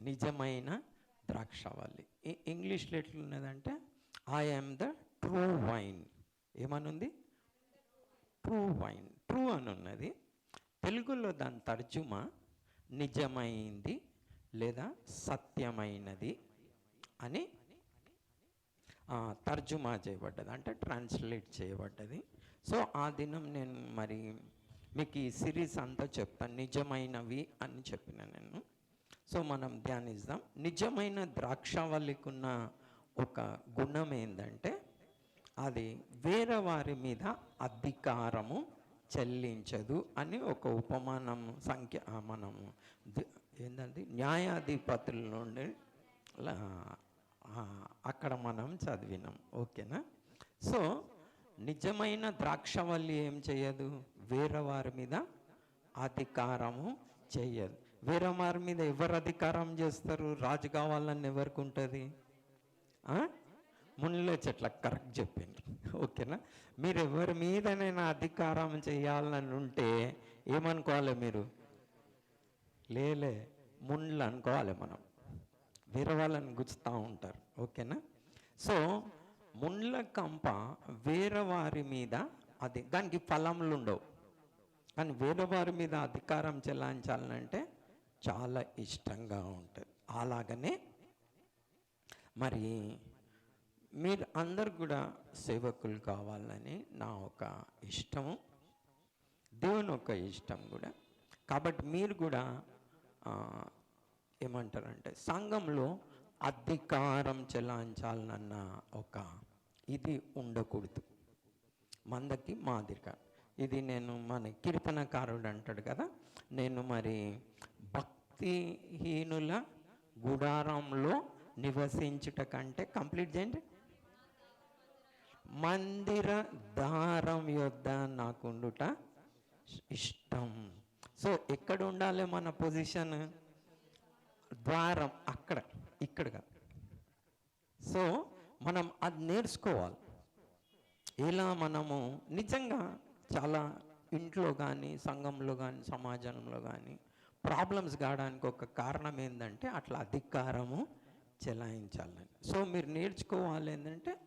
నిజమైన ద్రాక్షవల్లి ఇంగ్లీష్లో ఎట్లున్నదంటే I am the true vine ఏమనుంది? ట్రూ వైన్ ట్రూ అని ఉన్నది తెలుగులో దాని తర్జుమా నిజమైంది లేదా సత్యమైనది అని తర్జుమా చేయబడ్డది. అంటే ట్రాన్స్లేట్ చేయబడ్డది. సో ఆ దినం నేను మరి మీకు ఈ సిరీస్ అంతా చెప్తాను. నిజమైనవి అని చెప్పిన నేను. సో మనం ధ్యానిద్దాం. నిజమైన ద్రాక్ష ఉన్న ఒక గుణం ఏంటంటే అది వేరే వారి మీద అధికారము చెల్లించదు అని ఒక ఉపమానం సంఖ్య మనము ఏంటంటే న్యాయాధిపతుల నుండి అక్కడ మనం చదివినాం. ఓకేనా? సో నిజమైన ద్రాక్షవల్లి ఏం చేయదు? వేరే వారి మీద అధికారము చేయదు. వేరే వారి మీద ఎవరు అధికారం చేస్తారు? రాజు కావాలని ఎవరికి ఉంటుంది? మునిలో చెట్ల కరెక్ట్ చెప్పింది ఓకేనా? మీరు ఎవరి మీదనైనా అధికారం చేయాలని ఉంటే ఏమనుకోవాలి మీరు? లేలే ముండ్లు అనుకోవాలి మనం. వేరే వాళ్ళని గుచ్చుతూ ఉంటారు. ఓకేనా? సో ముండ్ల కంప వేరే వారి మీద అది దానికి ఫలములు ఉండవు కానీ వేరే వారి మీద అధికారం చెలాయించాలంటే చాలా ఇష్టంగా ఉంటుంది. అలాగనే మరి మీరు అందరు కూడా సేవకులు కావాలని నా ఒక ఇష్టము దేవుని ఒక ఇష్టం కూడా. కాబట్టి మీరు కూడా ఏమంటారంటే సంఘంలో అధికారం చెలాయించాలన్న ఒక ఇది ఉండకూడదు. మందకి మాదిరిగా. ఇది నేను మన కీర్తనకారుడు అంటాడు కదా నేను మరి భక్తిహీనుల గుడారంలో నివసించుట కంటే కంప్లీట్ చేయండి. మందిర దారం యొద్ద నాకుండుట ఇష్టం. సో ఎక్కడ ఉండాలి మన పొజిషన్? ద్వారం అక్కడ ఇక్కడగా సో మనం అది నేర్చుకోవాలి. ఇలా మనము నిజంగా చాలా ఇంట్లో కానీ సంఘంలో కానీ సమాజంలో కానీ ప్రాబ్లమ్స్ కావడానికి ఒక కారణం ఏంటంటే అట్లా అధికారము చెలాయించాలని. సో మీరు నేర్చుకోవాలి ఏంటంటే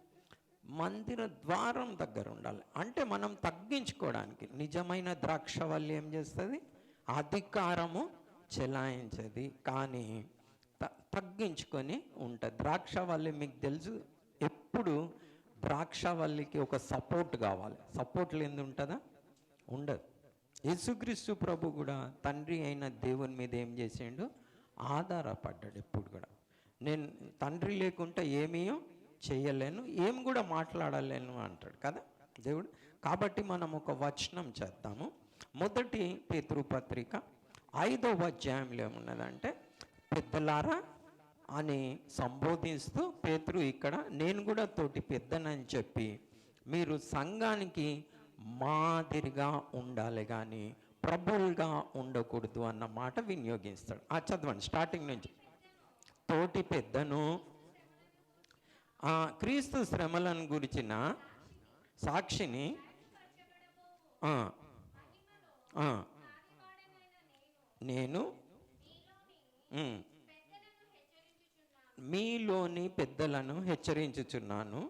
మందిర ద్వారం దగ్గర ఉండాలి. అంటే మనం తగ్గించుకోవడానికి నిజమైన ద్రాక్షవల్లి ఏం చేస్తుంది? అధికారము చెలాయించది. కానీ తగ్గించుకొని ఉంటుంది. ద్రాక్షవల్లి మీకు తెలుసు ఎప్పుడు ద్రాక్షవల్లికి ఒక సపోర్ట్ కావాలి. సపోర్ట్ లేని ఉంటుందా? ఉండదు. యేసుక్రీస్తు ప్రభు కూడా తండ్రి అయిన దేవుని మీద ఏం చేసిండు? ఆధారపడ్డాడు ఎప్పుడు కూడా. నేను తండ్రి లేకుండా ఏమీ చేయలేను ఏం కూడా మాట్లాడలేను అంటాడు కదా దేవుడు. కాబట్టి మనం ఒక వచనం చేద్దాము. మొదటి పితృపత్రిక ఐదవ అధ్యాయంలో ఏమున్నదంటే పెద్దలారా అని సంబోధిస్తూ పేతురు ఇక్కడ నేను కూడా తోటి పెద్దనని చెప్పి మీరు సంఘానికి మాదిరిగా ఉండాలి కానీ ప్రభువులుగా ఉండకూడదు అన్న మాట వినియోగిస్తాడు. ఆ చదవండి స్టార్టింగ్ నుంచి. తోటి పెద్దను ఆ క్రీస్తు శ్రమలను గురించిన సాక్షిని నేను మీలోని పెద్దలను హెచ్చరించుచున్నాను.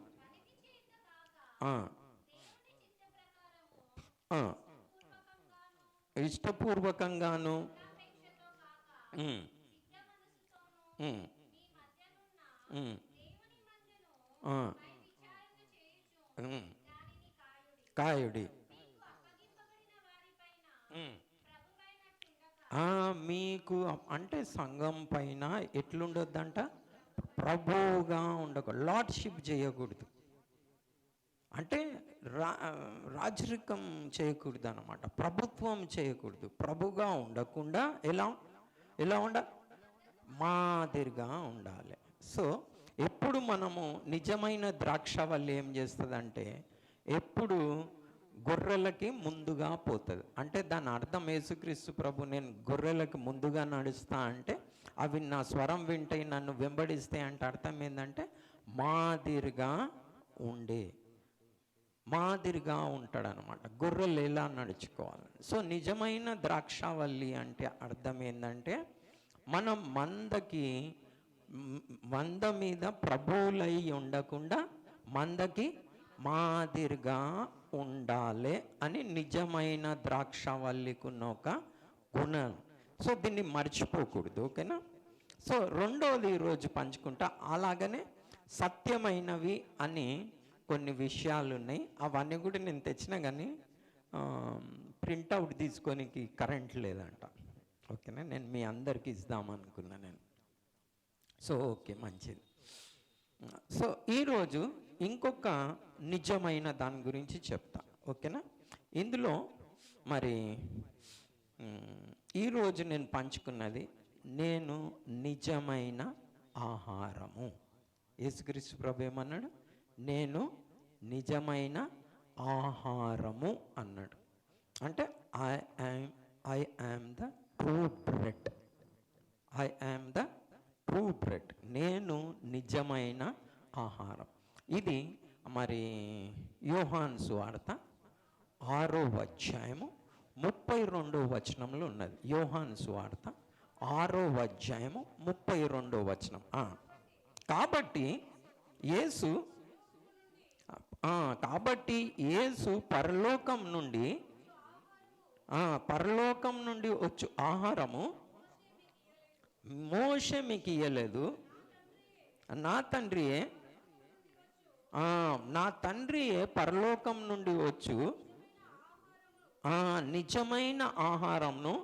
ఇష్టపూర్వకంగాను. కాయుడి. మీకు అంటే సంఘం పైన ఎట్లుండొద్దంట? ప్రభువుగా ఉండకూడదు. లార్డ్షిప్ చేయకూడదు. అంటే రా రాజరికం చేయకూడదు అనమాట ప్రభుత్వం చేయకూడదు. ప్రభుగా ఉండకుండా ఎలా ఎలా ఉండ మాదిరిగా ఉండాలి. సో ఎప్పుడు మనము నిజమైన ద్రాక్ష వల్ల ఏం చేస్తుందంటే ఎప్పుడు గొర్రెలకి ముందుగా పోతుంది. అంటే దాని అర్థం యేసుక్రీస్తు ప్రభు నేను గొర్రెలకి ముందుగా నడుస్తా అంటే అవి నా స్వరం వింటాయి నన్ను వెంబడిస్తే అంటే అర్థం ఏంటంటే మాదిరిగా ఉండే. మాదిరిగా ఉంటాడనమాట. గొర్రెలు ఎలా నడుచుకోవాలి. సో నిజమైన ద్రాక్షావల్లి అంటే అర్థం ఏంటంటే మనం మందకి మంద మీద ప్రభువులై ఉండకుండా మందకి మాదిరిగా ఉండాలి అని నిజమైన ద్రాక్షవల్లికున్న ఒక గుణం. సో దీన్ని మర్చిపోకూడదు ఓకేనా? సో రెండోది ఈరోజు పంచుకుంటా. అలాగనే సత్యమైనవి అని కొన్ని విషయాలు ఉన్నాయి అవన్నీ కూడా నేను తెచ్చినా కానీ ప్రింట్అవుట్ తీసుకోనికి కరెంట్ లేదంట. ఓకేనా? నేను మీ అందరికి ఇద్దామనుకున్నా నేను. సో ఓకే మంచిది. సో ఈరోజు ఇంకొక నిజమైన దాని గురించి చెప్తా. ఓకేనా? ఇందులో మరి ఈరోజు నేను పంచుకున్నది నేను నిజమైన ఆహారము. యేసుక్రీస్తు ప్రభు ఏమన్నాడు? నేను నిజమైన ఆహారము అన్నాడు. అంటే I am I am the true bread I am the true bread నేను నిజమైన ఆహారం. ఇది మరి యోహాన్ సువార్త ఆరో అధ్యాయము ముప్పై రెండో వచనంలో ఉన్నది. యోహాన్ సువార్త ఆరో అధ్యాయము ముప్పై రెండో వచనం. కాబట్టి యేసు కాబట్టి యేసు పరలోకం నుండి పరలోకం నుండి వచ్చు ఆహారము మోషే మీకు ఇయ్యలేదు. నా తండ్రియే నా తండ్రియే పరలోకం నుండి వచ్చు నిజమైన ఆహారంను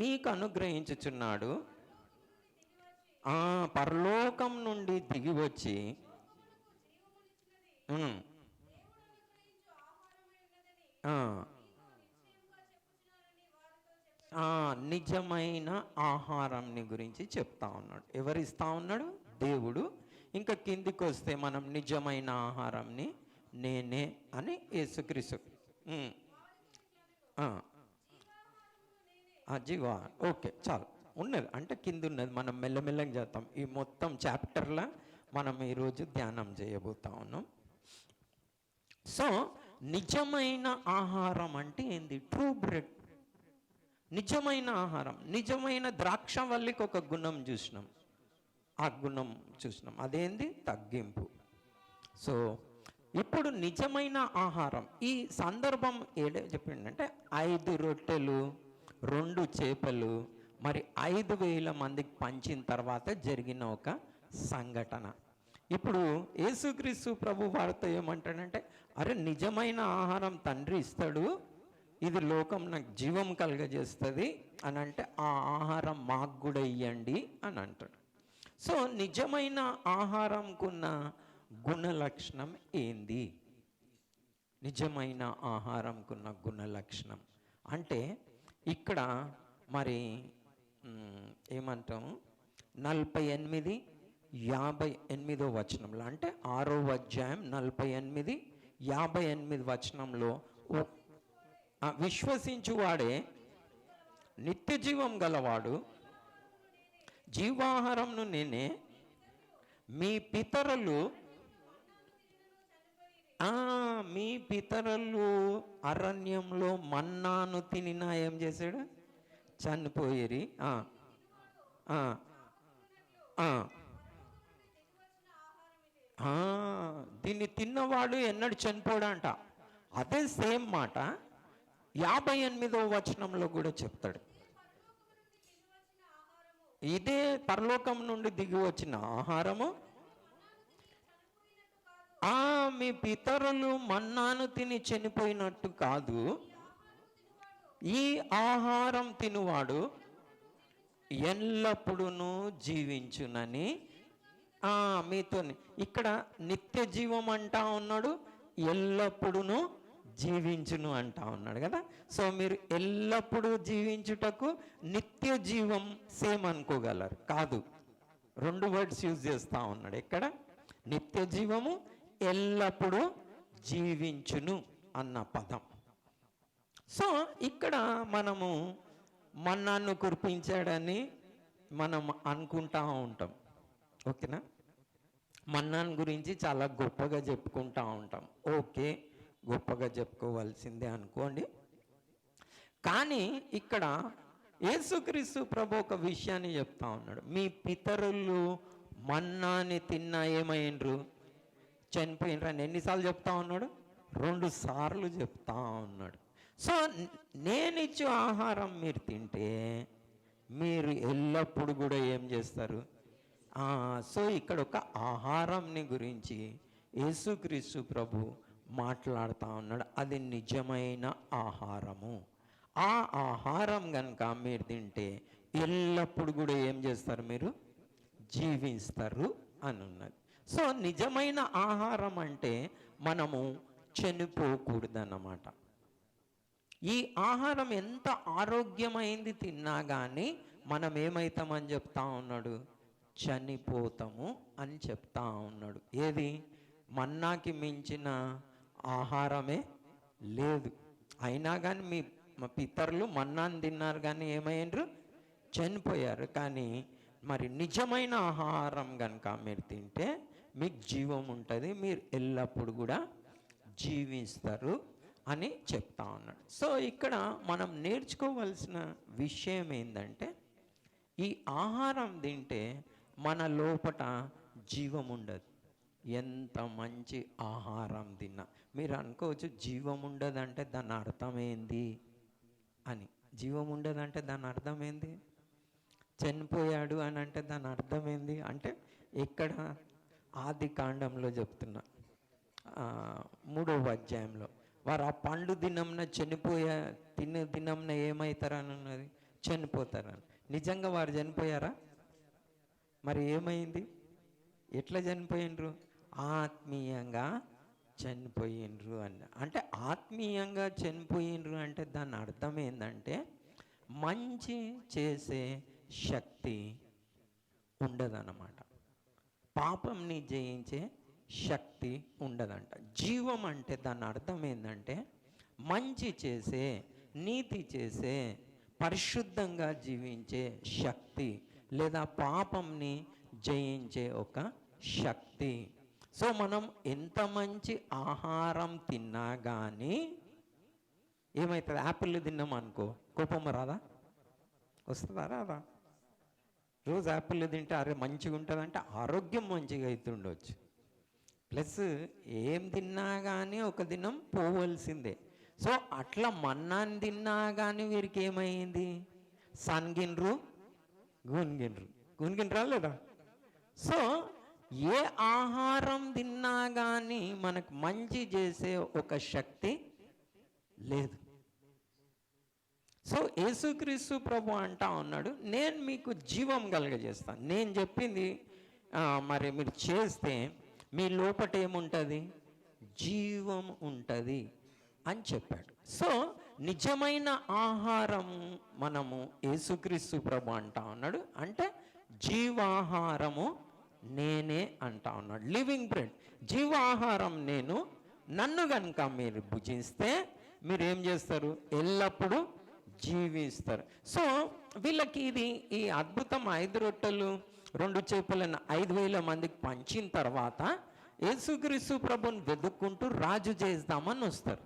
మీకు అనుగ్రహించుచున్నాడు. పరలోకం నుండి దిగి వచ్చి నిజమైన ఆహారంని గురించి చెప్తా ఉన్నాడు. ఎవరు ఇస్తా ఉన్నాడు? దేవుడు. ఇంకా కిందికి వస్తే మనం నిజమైన ఆహారంని నేనే అని యేసుక్రీసు జీవా. ఓకే చాలు. ఉన్నది. అంటే కింద ఉన్నది మనం మెల్లమెల్లగా చేస్తాం ఈ మొత్తం చాప్టర్లో మనం ఈరోజు ధ్యానం చేయబోతా ఉన్నాం. సో నిజమైన ఆహారం అంటే ఏంది? ట్రూ బ్రెడ్ నిజమైన ఆహారం. నిజమైన ద్రాక్ష వల్లికి ఒక గుణం చూసినాం. ఆ గుణం చూసినాం. అదేంది? తగ్గింపు. సో ఇప్పుడు నిజమైన ఆహారం. ఈ సందర్భం ఏడే చెప్పిండంటే ఐదు రొట్టెలు రెండు చేపలు మరి ఐదు వేల మందికి పంచిన తర్వాత జరిగిన ఒక సంఘటన. ఇప్పుడు యేసుక్రీస్తు ప్రభు వారితో ఏమంటాడంటే అరే నిజమైన ఆహారం తండ్రి ఇస్తాడు ఇది లోకం నాకు జీవం కలగజేస్తుంది అని అంటే ఆ ఆహారం మాకు కూడా ఇవ్వండి అని అంటాడు. సో నిజమైన ఆహారంకున్న గుణ లక్షణం ఏంది? నిజమైన ఆహారంకున్న గుణ లక్షణం అంటే ఇక్కడ మరి ఏమంటాం? ఏమంటాము నలభై ఎనిమిది యాభై ఎనిమిదో వచనంలో అంటే ఆరో అధ్యాయం నలభై ఎనిమిది యాభై ఎనిమిది వచనంలో విశ్వసించువాడే నిత్య జీవం గలవాడు జీవాహారంను నేనే మీ పితరులు మీ పితరులు అరణ్యంలో మన్నాను తినినా ఏం చేశాడు? చనిపోయేరి దీన్ని తిన్నవాడు ఎన్నడు చనిపోడంట. అదే సేమ్ మాట యాభై ఎనిమిదో వచనంలో కూడా చెప్తాడు. ఇదే పరలోకం నుండి దిగి వచ్చిన ఆహారము. ఆ మీ పితరులు మన్నాను తిని చనిపోయినట్టు కాదు. ఈ ఆహారం తినువాడు ఎల్లప్పుడూ జీవించునని ఆ, మీతో ఇక్కడ నిత్య జీవం అంటా ఉన్నాడు ఎల్లప్పుడూ జీవించును అంటా ఉన్నాడు కదా. సో మీరు ఎల్లప్పుడూ జీవించుటకు నిత్య జీవం సేమ్ అనుకోగలరు. కాదు రెండు వర్డ్స్ యూజ్ చేస్తూ ఉన్నాడు ఎక్కడ నిత్య జీవము ఎల్లప్పుడూ జీవించును అన్న పదం. సో ఇక్కడ మనము మన్నాను కురిపించాడని మనం అనుకుంటా ఉంటాం. ఓకేనా? మన్నాన్ గురించి చాలా గొప్పగా చెప్పుకుంటా ఉంటాం. ఓకే గొప్పగా చెప్పుకోవాల్సిందే అనుకోండి. కానీ ఇక్కడ యేసుక్రీస్తు ప్రభు ఒక విషయాన్ని చెప్తా ఉన్నాడు. మీ పితరులు మన్నాని తిన్నా ఏమైండ్రు? చనిపోయినరు అని ఎన్నిసార్లు చెప్తా ఉన్నాడు? రెండు సార్లు చెప్తా ఉన్నాడు. సో నేను ఆహారం మీరు తింటే మీరు ఎల్లప్పుడు కూడా ఏం చేస్తారు? సో ఇక్కడ ఒక ఆహారంని గురించి యేసుక్రీస్తు ప్రభు మాట్లాడుతూ ఉన్నాడు. అది నిజమైన ఆహారము. ఆ ఆహారం కనుక మీరు తింటే ఎల్లప్పుడు కూడా ఏం చేస్తారు మీరు? జీవిస్తారు అని ఉన్నది సో నిజమైన ఆహారం అంటే మనము చనిపోకూడదన్నమాట. ఈ ఆహారం ఎంత ఆరోగ్యమైంది తిన్నా కానీ మనం ఏమవుతామని చెప్తా ఉన్నాడు? చనిపోతాము అని చెప్తా ఉన్నాడు. ఏది? మన్నాకి మించిన ఆహారమే లేదు. అయినా కానీ మీ పితరులు మన్నాను తిన్నారు కానీ ఏమయ్యారు చనిపోయారు. కానీ మరి నిజమైన ఆహారం కనుక మీరు తింటే మీకు జీవం ఉంటుంది మీరు ఎల్లప్పుడు కూడా జీవిస్తారు అని చెప్తా ఉన్నాడు. సో ఇక్కడ మనం నేర్చుకోవలసిన విషయం ఏంటంటే ఈ ఆహారం తింటే మన లోపట జీవం ఉండదు ఎంత మంచి ఆహారం తిన్నా. మీరు అనుకోవచ్చు జీవం ఉండదంటే దాని అర్థం ఏంది అని. జీవం ఉండదంటే దాని అర్థం ఏంది చనిపోయాడు అని అంటే దాని అర్థం ఏంది అంటే ఇక్కడ ఆది కాండంలో చెప్తున్నా. మూడవ అధ్యాయంలో. వారు ఆ పండు దినంన చనిపోయా తిన్న దినంన ఏమవుతారని అన్నది? చనిపోతారని. నిజంగా వారు చనిపోయారా? మరి ఏమైంది? ఎట్లా చనిపోయినరు ఆత్మీయంగా చనిపోయినరు అన్న. అంటే ఆత్మీయంగా చనిపోయినరు అంటే దాని అర్థం ఏంటంటే మంచి చేసే శక్తి ఉండదన్నమాట. పాపంని జయించే శక్తి ఉండదంట. జీవం అంటే దాని అర్థం ఏంటంటే మంచి చేసే నీతి చేసే పరిశుద్ధంగా జీవించే శక్తి లేదా పాపంని జయించే ఒక శక్తి. సో మనం ఎంత మంచి ఆహారం తిన్నా కానీ ఏమవుతుంది యాపిల్ తిన్నాం అనుకో కోపం రాదా? వస్తుందా? రాదా? రోజు యాపిల్ తింటే అరే మంచిగా ఉంటుంది అంటే ఆరోగ్యం మంచిగా అవుతుండొచ్చు ప్లస్ ఏం తిన్నా కానీ ఒక దినం పోవలసిందే. సో అట్లా మన్నాన్ని తిన్నా కానీ వీరికి ఏమైంది? సన్గిన్రు గున్గిన్రు గున్గిన్రా లేదా? సో ఏ ఆహారం తిన్నా కానీ మనకు మంచి చేసే ఒక శక్తి లేదు. సో యేసుక్రీస్తు ప్రభు అంటా ఉన్నాడు నేను మీకు జీవం కలగజేస్తాను నేను చెప్పింది మరి మీరు చేస్తే మీ లోపట ఏముంటుంది? జీవం ఉంటుంది అని చెప్పాడు. సో నిజమైన ఆహారం మనము యేసుక్రీస్తు ప్రభు అంటా ఉన్నాడు. అంటే జీవాహారము నేనే అంటా ఉన్నాడు. Living bread. జీవాహారం నేను నన్ను కనుక మీరు భుజిస్తే మీరు ఏం చేస్తారు? ఎల్లప్పుడూ జీవిస్తారు. సో వీళ్ళకి ఇది ఈ అద్భుతం ఐదు రొట్టెలు రెండు చేపలను ఐదు వేల మందికి పంచిన తర్వాత యేసుక్రీస్తు ప్రభుని వెతుక్కుంటూ రాజు చేద్దామని వస్తారు.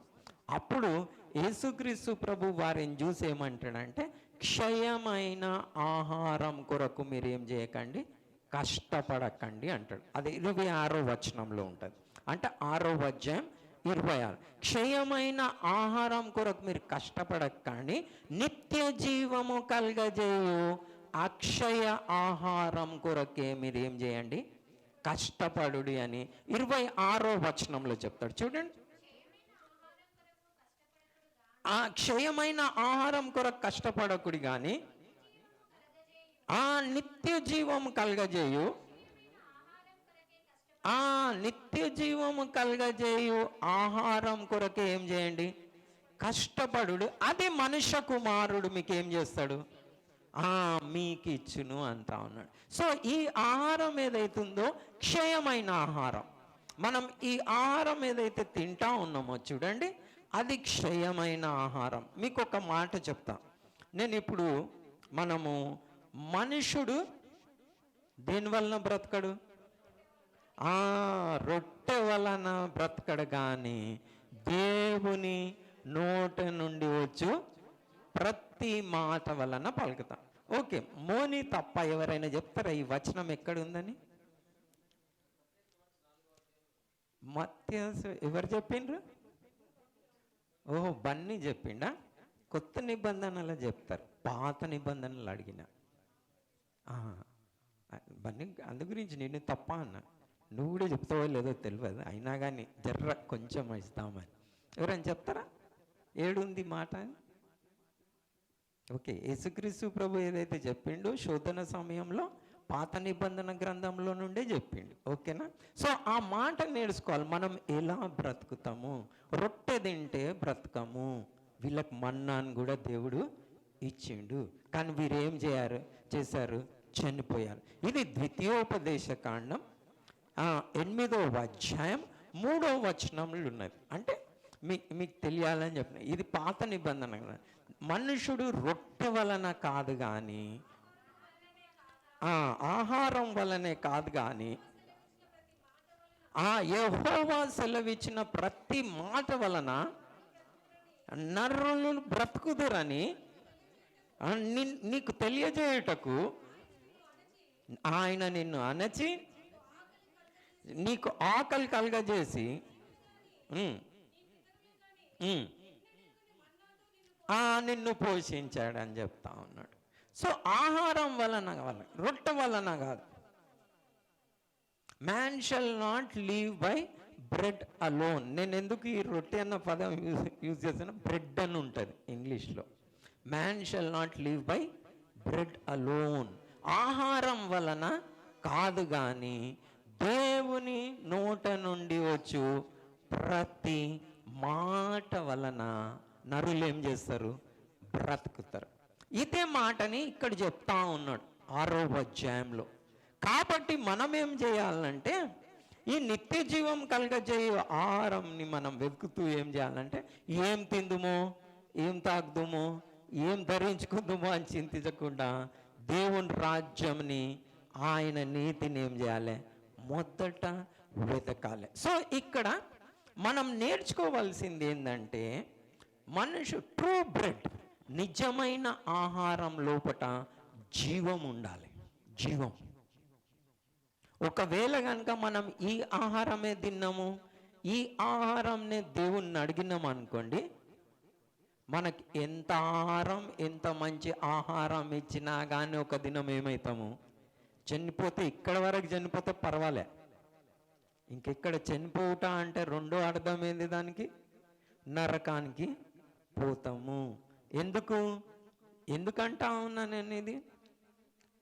అప్పుడు యేసుక్రీస్తు ప్రభు వారిని చూసి ఏమంటాడంటే క్షయమైన ఆహారం కొరకు మీరు ఏం చేయకండి కష్టపడకండి అంటాడు. అది ఇరవై ఆరో వచనంలో ఉంటుంది. అంటే ఆరో అధ్యాయం ఇరవై ఆరు. క్షయమైన ఆహారం కొరకు మీరు కష్టపడకండి నిత్య జీవము కలగజేయు. అక్షయ ఆహారం కొరకే మీరు ఏం చేయండి కష్టపడుడి అని ఇరవై ఆరో వచనంలో చెప్తాడు. చూడండి. ఆ క్షయమైన ఆహారం కొరకు కష్టపడకుడి కానీ ఆ నిత్య జీవము కలగజేయు. ఆ నిత్య జీవము కలగజేయు ఆహారం కొరకు ఏం చేయండి? కష్టపడు అది మనుష్య కుమారుడు మీకు ఏం చేస్తాడు? ఆ మీకు ఇచ్చును అంటా ఉన్నాడు. సో ఈ ఆహారం ఏదైతుందో క్షయమైన ఆహారం. మనం ఈ ఆహారం ఏదైతే తింటా ఉన్నామో చూడండి అది క్షయమైన ఆహారం. మీకు ఒక మాట చెప్తా. నేను ఇప్పుడు మనము మనుషుడు దేని వలన బ్రతకడు? ఆ రొట్టె వలన బ్రతకడు కానీ దేవుని నోట నుండి వచ్చు ప్రతి ప్రతి మాట వలన పలుకుతాం. ఓకే మోని తప్ప ఎవరైనా చెప్తారా? ఈ వచనం ఎక్కడ ఉందని మత్య ఎవరు చెప్పిండ్రు? ఓహో బన్నీ చెప్పిండా? కొత్త నిబంధనలు చెప్తారు. పాత నిబంధనలు అడిగిన. బన్నీ అందు గురించి నేను తప్ప అన్నా. నువ్వు కూడా చెప్తావో లేదో తెలియదు అయినా కానీ జర్ర కొంచెం ఇస్తామని. ఎవరైనా చెప్తారా? ఏడుంది మాట ఓకే యేసుక్రీస్తు ప్రభు ఏదైతే చెప్పిండో శోధన సమయంలో పాత నిబంధన గ్రంథంలో నుండే చెప్పిండు ఓకేనా? సో ఆ మాట నేర్చుకోవాలి. మనం ఎలా బ్రతుకుతాము? రొట్టె తింటే బ్రతకము. వీళ్ళకి మన్నాను కూడా దేవుడు ఇచ్చిండు. కానీ వీరు ఏం చేయారు? చేశారు? చనిపోయారు. ఇది ద్వితీయోపదేశ కాండం. ఎనిమిదో అధ్యాయం మూడో వచనములు ఉన్నది. అంటే మీ మీకు తెలియాలని చెప్పిన ఇది పాత నిబంధన మనుషుడు రొట్టె వలన కాదు కానీ ఆహారం వలనే కాదు కానీ ఆ యహోవా సెలవిచ్చిన ప్రతి మాట వలన నర్రులు బ్రతుకుదురని నీకు తెలియజేయుటకు ఆయన నిన్ను అణచి నీకు ఆకలి కలగజేసి నిన్ను పోషించాడని చెప్తా ఉన్నాడు. సో ఆహారం వలన వలన రొట్టె వలన కాదు. Man shall not live by bread alone నేను ఎందుకు ఈ రొట్టె అన్న పదం యూజ్ యూజ్ చేసిన బ్రెడ్ అని ఉంటుంది ఇంగ్లీష్లో. Man shall not live by bread alone ఆహారం వలన కాదు కానీ దేవుని నోట నుండి వచ్చు ప్రతి మాట వలన నరులు ఏం చేస్తారు? బ్రతుకుతారు. ఇదే మాటని ఇక్కడ చెప్తా ఉన్నాడు ఆరో అధ్యాయంలో. కాబట్టి మనం ఏం చేయాలంటే ఈ నిత్య జీవం కలగజేయ ఆహారంని మనం వెతుకుతూ ఏం చేయాలంటే ఏం తిందుమో ఏం తాగుదుమో ఏం ధరించుకుందామో అని చింతించకుండా దేవుని రాజ్యంని ఆయన నీతిని ఏం చేయాలి? మొదట వెతకాలి. సో ఇక్కడ మనం నేర్చుకోవాల్సింది ఏంటంటే మనుషు ట్రూ బ్రెడ్ నిజమైన ఆహారం లోపట జీవం ఉండాలి. జీవం. ఒకవేళ కనుక మనం ఈ ఆహారమే తిన్నాము ఈ ఆహారంనే దేవుణ్ణి అడిగినాం అనుకోండి మనకి ఎంత ఆహారం ఎంత మంచి ఆహారం ఇచ్చినా కానీ ఒక దినం ఏమవుతాము చనిపోతే ఇక్కడ వరకు చనిపోతే పర్వాలే. ఇంకెక్కడ చనిపోవుట అంటే రెండో అర్థం ఏంది దానికి? నరకానికి పోతాము. ఎందుకు? ఎందుకంటా ఉన్నా నేను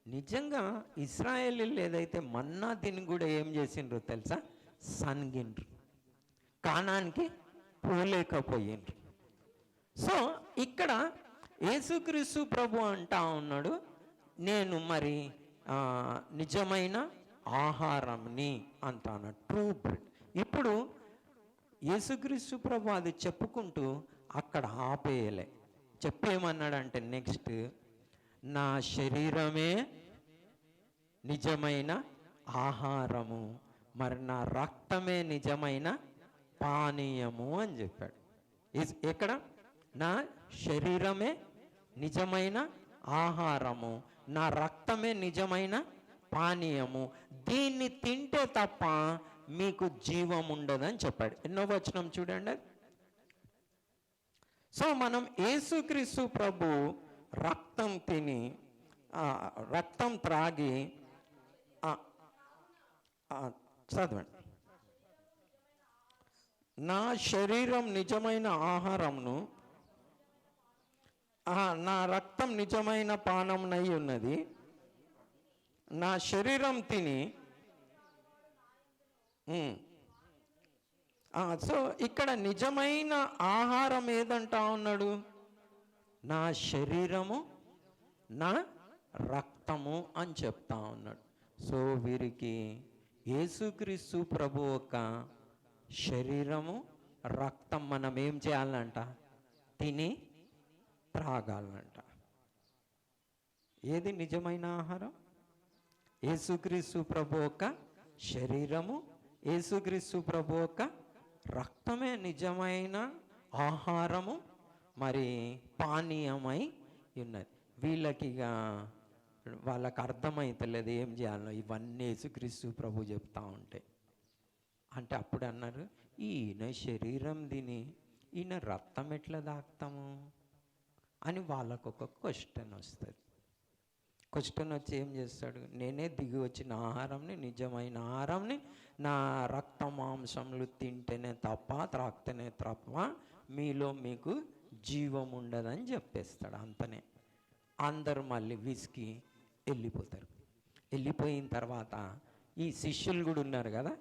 నిజంగా ఇస్రాయేలీలు ఏదైతే మన్నా తిని కూడా ఏం చేసిండ్రు తెలుసా? సన్గిండ్రు కానానికి పోలేకపోయిండ్రు. సో ఇక్కడ యేసుక్రీస్తు ప్రభు అంటా ఉన్నాడు నేను మరి నిజమైన ఆహారంని అంటాను. ట్రూ బ్రెడ్ ఇప్పుడు యేసుక్రీస్తు ప్రభు అది చెప్పుకుంటూ అక్కడ ఆపేయలే. చెప్పేమన్నాడంటే నెక్స్ట్ నా శరీరమే నిజమైన ఆహారము మరి నా రక్తమే నిజమైన పానీయము అని చెప్పాడు. ఎక్కడ? నా శరీరమే నిజమైన ఆహారము నా రక్తమే నిజమైన పానీయము దీన్ని తింటే తప్ప మీకు జీవం ఉండదని చెప్పాడు. ఎన్నో వచనం చూడండి. సో మనం యేసుక్రీస్తు ప్రభు రక్తం తిని రక్తం త్రాగి చదవండి. నా శరీరం నిజమైన ఆహారంను నా రక్తం నిజమైన పానంనై ఉన్నది. నా శరీరం తిని సో ఇక్కడ నిజమైన ఆహారం ఏదంటా ఉన్నాడు? నా శరీరము నా రక్తము అని చెప్తా ఉన్నాడు. సో వీరికి యేసుక్రీస్తు ప్రభు యొక్క శరీరము రక్తం మనం ఏం చేయాలంట? తిని త్రాగాలంట. ఏది నిజమైన ఆహారం? యేసుక్రీస్తు ప్రభు యొక్క శరీరము యేసుక్రీస్తు ప్రభు యొక్క రక్తమే నిజమైన ఆహారము మరి పానీయమై ఉన్నది. వీళ్ళకి ఇక వాళ్ళకి అర్థమైతలేదు ఏం చేయాలో. ఇవన్నీ యేసుక్రీస్తు ప్రభు చెప్తా ఉంటే. అంటే అప్పుడు అన్నారు ఈయన శరీరం తిని ఈయన రక్తం ఎట్లా దాక్తాము? అని వాళ్ళకు ఒక క్వశ్చన్ వస్తుంది. క్వశ్చన్ వచ్చి ఏం చేస్తాడు? నేనే దిగి వచ్చిన ఆహారంని నిజమైన ఆహారంని నా రక్త మాంసములు తింటేనే తప్ప త్రాక్తేనే తప్ప మీలో మీకు జీవం ఉండదని చెప్పేస్తాడు అంతనే. అందరూ మళ్ళీ విసికి వెళ్ళిపోతారు. వెళ్ళిపోయిన తర్వాత ఈ శిష్యులు కూడా ఉన్నారు కదా?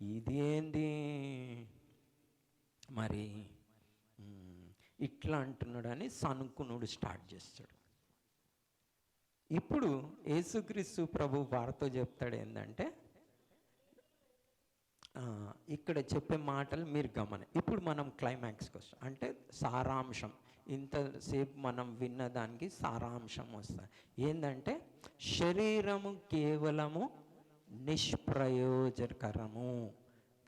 ఇది ఏంది? మరి ఇట్లా అంటున్నాడు అని సనుక్కునుడు స్టార్ట్ చేస్తాడు. ఇప్పుడు యేసుక్రీస్తు ప్రభు వారితో చెప్తాడు ఏంటంటే ఇక్కడ చెప్పే మాటలు మీరు గమన ఇప్పుడు మనం క్లైమాక్స్కి వస్తాం. అంటే సారాంశం. ఇంతసేపు మనం విన్న దానికి సారాంశం వస్తుంది ఏంటంటే శరీరము కేవలము నిష్ప్రయోజకరము.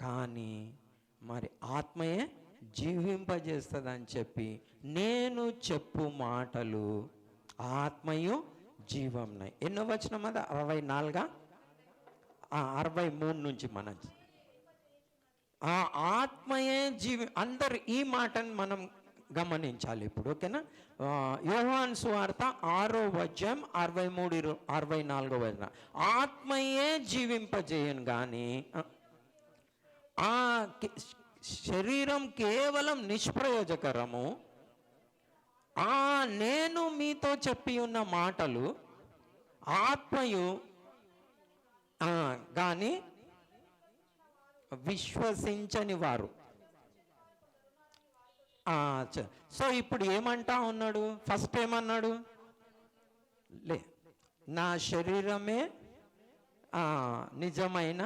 కానీ మరి ఆత్మయే జీవింపజేస్తుందని చెప్పి నేను చెప్పు మాటలు ఆత్మయు జీవం ఎన్నో వచ్చిన అది? అరవై నాలుగా? అరవై మూడు నుంచి మన. ఆ ఆత్మయే జీవి అందరు ఈ మాటను మనం గమనించాలి ఇప్పుడు ఓకేనా? యోహాన్ సువార్త ఆరో వజ్యం అరవై మూడు ఇరు- అరవై నాలుగో వచన. ఆత్మయే జీవింపజేయను కానీ ఆ, శరీరం కేవలం నిష్ప్రయోజకరము ఆ నేను మీతో చెప్పి ఉన్న మాటలు ఆత్మయు కానీ విశ్వసించని వారు. సో ఇప్పుడు ఏమంటా ఉన్నాడు? ఫస్ట్ ఏమన్నాడు? లే నా శరీరమే నిజమైన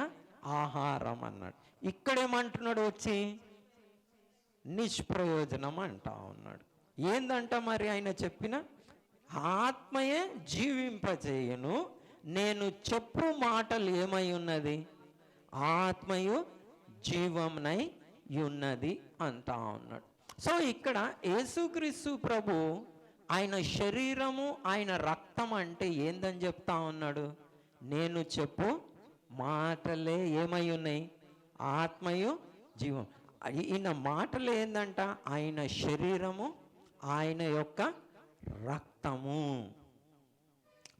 ఆహారం అన్నాడు. ఇక్కడేమంటున్నాడు వచ్చి? నిష్ప్రయోజనం అంటా ఉన్నాడు. ఏందంట మరి ఆయన చెప్పిన? ఆత్మయే జీవింపజేయను నేను చెప్పు మాటలు ఏమై ఉన్నది? ఆత్మయు జీవంనై ఉన్నది అంటా ఉన్నాడు. సో ఇక్కడ యేసుక్రీస్తు ప్రభు ఆయన శరీరము ఆయన రక్తం అంటే ఏందని చెప్తా ఉన్నాడు? నేను చెప్పు మాటలే ఏమై ఉన్నాయి? ఆత్మయు జీవం. ఈయన మాటలు ఏందంట? ఆయన శరీరము ఆయన యొక్క రక్తము.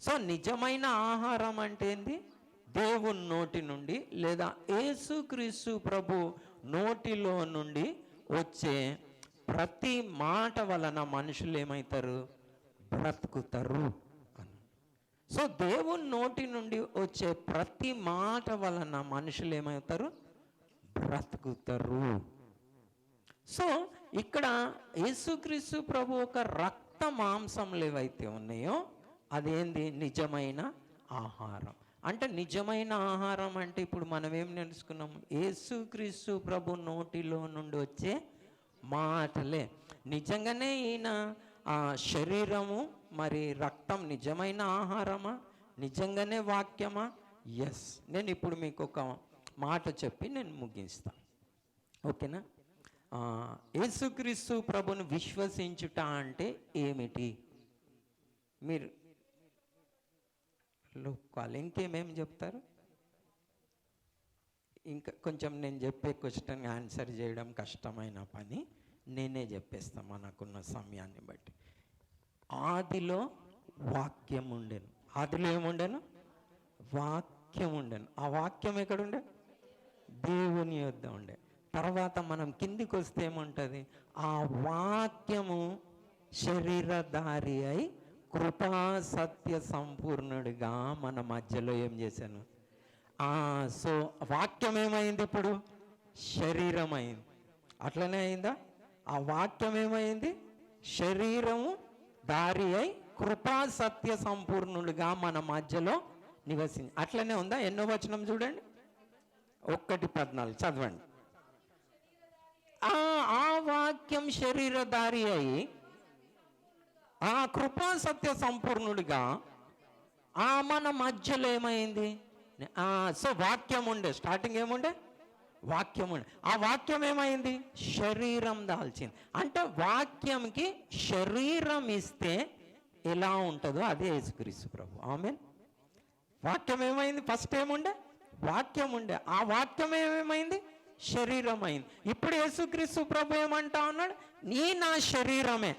సో నిజమైన ఆహారం అంటే ఏంది? దేవుని నోటి నుండి లేదా యేసుక్రీస్తు ప్రభు నోటిలో నుండి వచ్చే ప్రతి మాట వలన మనుషులు ఏమవుతారు బ్రతుకుతారు అని. సో దేవుని నోటి నుండి వచ్చే ప్రతి మాట వలన మనుషులు ఏమవుతారు బ్రతుకుతారు. సో ఇక్కడ యేసుక్రీస్తు ప్రభు ఒక రక్త మాంసములు ఏవైతే ఉన్నాయో అదేంది? నిజమైన ఆహారం. అంటే నిజమైన ఆహారం అంటే ఇప్పుడు మనం ఏం నేర్చుకున్నాం? యేసుక్రీస్తు ప్రభు నోటిలో నుండి వచ్చే మాటలే. నిజంగానే ఈయన ఆ శరీరము మరి రక్తం నిజమైన ఆహారమా? నిజంగానే వాక్యమా? ఎస్ నేను ఇప్పుడు మీకు ఒక మాట చెప్పి నేను ముగిస్తాను ఓకేనా? యేసుక్రీస్తు ప్రభుని విశ్వసించుట అంటే ఏమిటి? మీరు లోకాలు ఇంకేమేమి చెప్తారు? ఇంకా కొంచెం నేను చెప్పే క్వశ్చన్ ఆన్సర్ చేయడం కష్టమైన పని. నేనే చెప్పేస్తాను మనకున్న సమయాన్ని బట్టి. ఆదిలో వాక్యం ఉండెను. ఆదిలో ఏముండెను? వాక్యం ఉండెను. ఆ వాక్యం ఎక్కడ ఉండే? దేవుని యొద్ద ఉండే. తర్వాత మనం కిందికి వస్తే ఏముంటుంది? ఆ వాక్యము శరీరధారి అయి కృపా సత్య సంపూర్ణుడిగా మన మధ్యలో ఏం చేశాను? ఆ సో వాక్యం ఏమైంది ఇప్పుడు? శరీరం అయింది అట్లనే అయిందా? ఆ వాక్యం ఏమైంది శరీరము దారి అయి కృపా సత్య సంపూర్ణుడిగా మన మధ్యలో నివసింది. అట్లనే ఉందా? ఎన్నో వచనం చూడండి. ఒక్కటి పద్నాలుగు. చదవండి. ఆ ఆ వాక్యం శరీరధారి అయి ఆ కృపా సత్య సంపూర్ణుడిగా ఆ మన మధ్యలో ఏమైంది? సో వాక్యం ఉండే స్టార్టింగ్ ఏముండే? వాక్యం ఉండే. ఆ వాక్యం ఏమైంది? శరీరం దాల్చింది. అంటే వాక్యంకి శరీరం ఇస్తే ఎలా ఉంటుందో అదే యేసుక్రీస్తు ప్రభు. ఆమె వాక్యం ఏమైంది? ఫస్ట్ ఏముండే? వాక్యం ఉండే. ఆ వాక్యం ఏమేమైంది శరీరం అయింది ఇప్పుడు యేసుక్రీస్తు ప్రభు ఏమంటా ఉన్నాడు? నీ నా శరీరమే.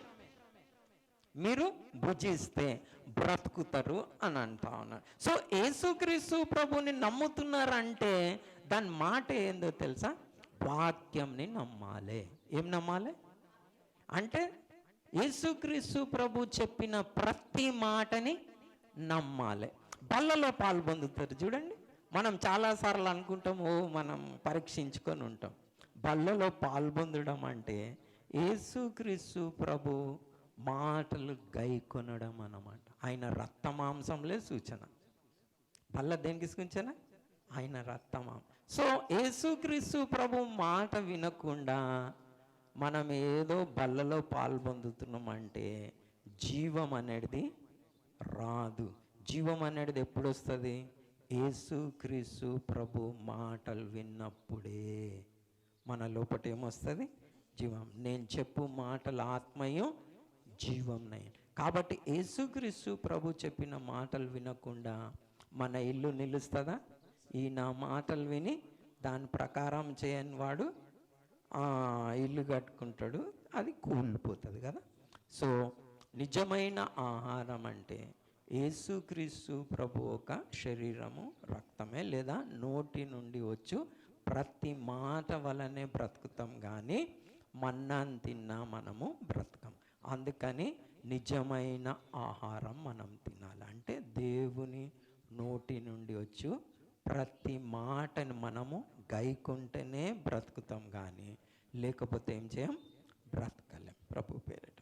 మీరు భుజిస్తే బ్రతుకుతారు అని అంటా ఉన్నాడు. సో యేసుక్రీస్తు ప్రభుని నమ్ముతున్నారంటే దాని మాట ఏందో తెలుసా? వాక్యంని నమ్మాలి. ఏం నమ్మాలి? అంటే యేసుక్రీస్తు ప్రభు చెప్పిన ప్రతి మాటని నమ్మాలి. బల్లలో పాల్పొందుతారు చూడండి. మనం చాలాసార్లు అనుకుంటాము ఓ మనం పరీక్షించుకొని ఉంటాం. బల్లలో పాల్పొందడం అంటే యేసుక్రీస్తు ప్రభు మాటలు గైకొనడం అన్నమాట. ఆయన రక్త మాంసంలే సూచన. బల్ల దేనికి సూచన? ఆయన రక్తమాం సో యేసుక్రీస్తు ప్రభు మాట వినకుండా మనం ఏదో బల్లలో పాల్పొందుతున్నామంటే జీవం అనేది రాదు. జీవం అనేది ఎప్పుడు వస్తుంది? యేసుక్రీస్తు ప్రభు మాటలు విన్నప్పుడే మన లోపట ఏమొస్తుంది? జీవం. నేను చెప్పు మాటలు ఆత్మయం జీవం నయం. కాబట్టి యేసుక్రీస్తు ప్రభు చెప్పిన మాటలు వినకుండా మన ఇల్లు నిలుస్తుందా? ఈ నా మాటలు విని దాని ప్రకారం చేయని వాడు ఆ, ఇల్లు కట్టుకుంటాడు అది కూలిపోతుంది కదా? సో నిజమైన ఆహారం అంటే యేసుక్రీస్తు ప్రభు ఒక శరీరము రక్తమే లేదా నోటి నుండి వచ్చు. ప్రతి మాట వలనే బ్రతుకుతాం కానీ మన్నాన్ని తిన్నా మనము బ్రతకం. అందుకని నిజమైన ఆహారం మనం తినాలి. అంటే దేవుని నోటి నుండి వచ్చు. ప్రతి మాటని మనము గైకుంటేనే బ్రతుకుతాం కానీ లేకపోతే ఏం చేయం? బ్రతకలేం. ప్రభు పేరు